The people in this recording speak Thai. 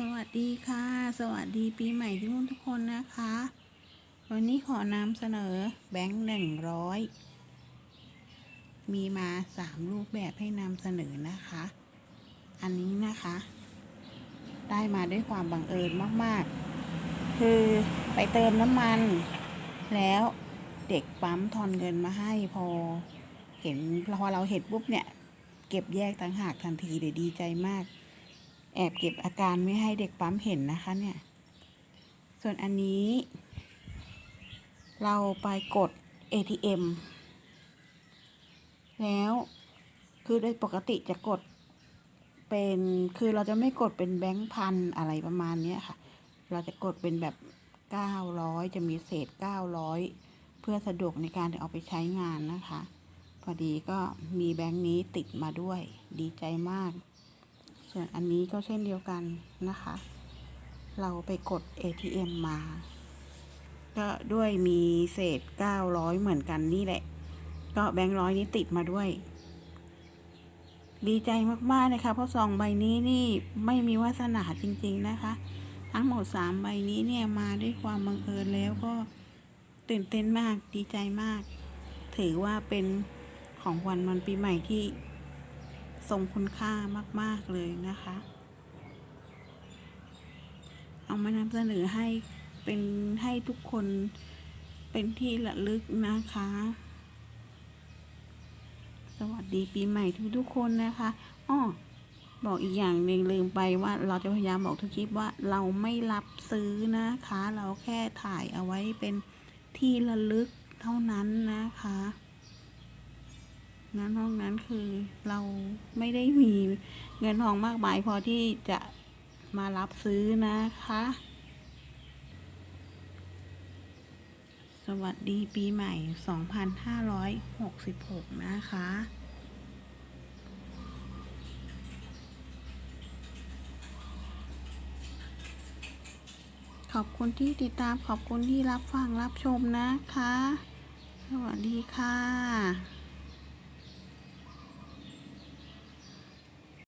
สวัสดีค่ะ สวัสดีปีใหม่ที่ทุกคนนะคะ วันนี้ขอนำเสนอแบงค์หนึ่งร้อยมีมาสามรูปแบบให้นำเสนอนะคะ อันนี้นะคะ ได้มาด้วยความบังเอิญมากๆ คือไปเติมน้ำมัน แล้วเด็กปั๊มทอนเงินมาให้พอ เห็นพอเราเห็นปุ๊บเนี่ย เก็บแยกต่างหากทันทีเลยดีใจมาก แอบเก็บอาการไม่ให้เด็กปั๊มเห็นนะคะเนี่ย ส่วนอันนี้ เราไปกด ATM แล้วคือโดยปกติจะกดเป็นคือเราจะไม่กดเป็นแบงค์พันอะไรประมาณนี้ค่ะ เราจะกดเป็นแบบ 900 จะมีเศษ 900 เพื่อสะดวกในการเอาไปใช้งานนะคะ พอดีก็มีแบงค์นี้ติดมาด้วย ดีใจมาก ส่วนอันนี้ก็เช่นเดียวกันนะคะ เราไปกด ATM มา ก็ด้วยมีเศษ 900 เหมือนกันนี่แหละ ก็แบงค์ร้อยนี้ติดมาด้วย ดีใจมากๆเลยค่ะเพราะสองใบนี้นี่ไม่มีวาสนาจริง ๆนะคะ ทั้งหมดสามใบนี้เนี่ยมาด้วยความบังเอิญแล้วก็ตื่นเต้นมากดีใจมาก ถือว่าเป็นของวันวันปีใหม่ที่ ทรงคุณค่ามาก ๆ เลยนะคะ เอามานำเสนอให้เป็นให้ทุกคนเป็นที่ระลึกนะคะ สวัสดีปีใหม่ทุกๆคนนะคะอ้อบอกอีกอย่างหนึ่งลืมไปว่าเราจะพยายามบอกทุกคลิปว่าเราไม่รับซื้อนะคะ เราแค่ถ่ายเอาไว้เป็นที่ระลึกเท่านั้นนะคะนั้นห้องนั้นคือเรา ไม่ได้มีเงินทองมากมายพอที่จะมารับซื้อนะคะ สวัสดีปีใหม่ 2566 นะคะขอบคุณที่ติดตามขอบคุณที่รับฟังรับชมนะคะ สวัสดีค่ะ